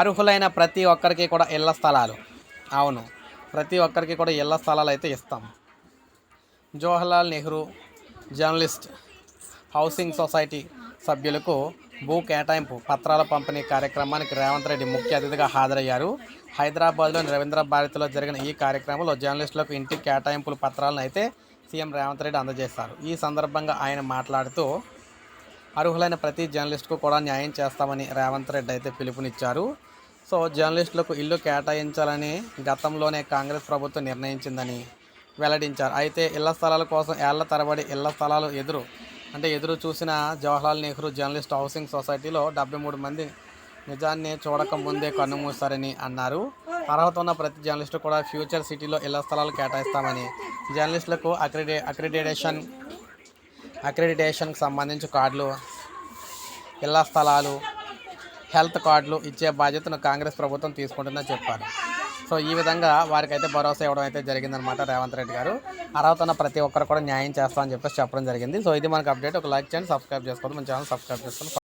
అర్హులైన ప్రతి ఒక్కరికి కూడా ఇళ్ళ స్థలాలు. అవును. ప్రతి ఒక్కరికి కూడా ఇళ్ళ స్థలాలు అయితే ఇస్తాం. Jawaharlal Nehru journalist housing society సభ్యులకు భూ కేటాయింపు పత్రాల పంపిణీ కార్యక్రమానికి రేవంత్ రెడ్డి ముఖ్య అతిథిగా హాజరయ్యారు. హైదరాబాద్లోని రవీంద్ర భారతిలో జరిగిన ఈ కార్యక్రమంలో జర్నలిస్టులకు ఇంటి కేటాయింపుల పత్రాలను అయితే సీఎం రేవంత్ రెడ్డి అందజేశారు. ఈ సందర్భంగా ఆయన మాట్లాడుతూ అర్హులైన ప్రతి జర్నలిస్టుకు కూడా న్యాయం చేస్తామని రేవంత్ రెడ్డి అయితే పిలుపునిచ్చారు. సో జర్నలిస్టులకు ఇల్లు కేటాయించాలని గతంలోనే కాంగ్రెస్ ప్రభుత్వం నిర్ణయించిందని వెల్లడించారు. అయితే ఇళ్ళ స్థలాల కోసం ఏళ్ళ తరబడి ఇళ్ళ స్థలాలు ఎదురు అంటే ఎదురు చూసిన జవహర్లాల్ నెహ్రూ జర్నలిస్ట్ హౌసింగ్ సొసైటీలో డెబ్బై మూడు మంది నిజాన్ని చూడక ముందే కన్నుమూస్తారని అన్నారు. అర్హత ఉన్న ప్రతి జర్నలిస్టు కూడా ఫ్యూచర్ సిటీలో ఇళ్ళ స్థలాలు కేటాయిస్తామని జర్నలిస్టులకు అక్రిడే అక్రిడిటేషన్ అక్రెడిటేషన్కి సంబంధించి కార్డులు ఇళ్ళ స్థలాలు హెల్త్ కార్డులు ఇచ్చే బాధ్యతను కాంగ్రెస్ ప్రభుత్వం తీసుకుంటుందని చెప్పారు. సో ఈ విధంగా వారికైతే భరోసా ఇవ్వడం అయితే జరిగిందనమాట రేవంత్ రెడ్డి గారు. అర్హత ఉన్న ప్రతి ఒక్కరు కూడా న్యాయం చేస్తామని చెప్పేసి చెప్పడం జరిగింది. సో ఇది మనకు అప్డేట్. ఒక లైక్ చేయండి సబ్స్క్రైబ్ చేసుకోండి మన ఛానల్ సబ్స్క్రైబ్ చేసుకోండి.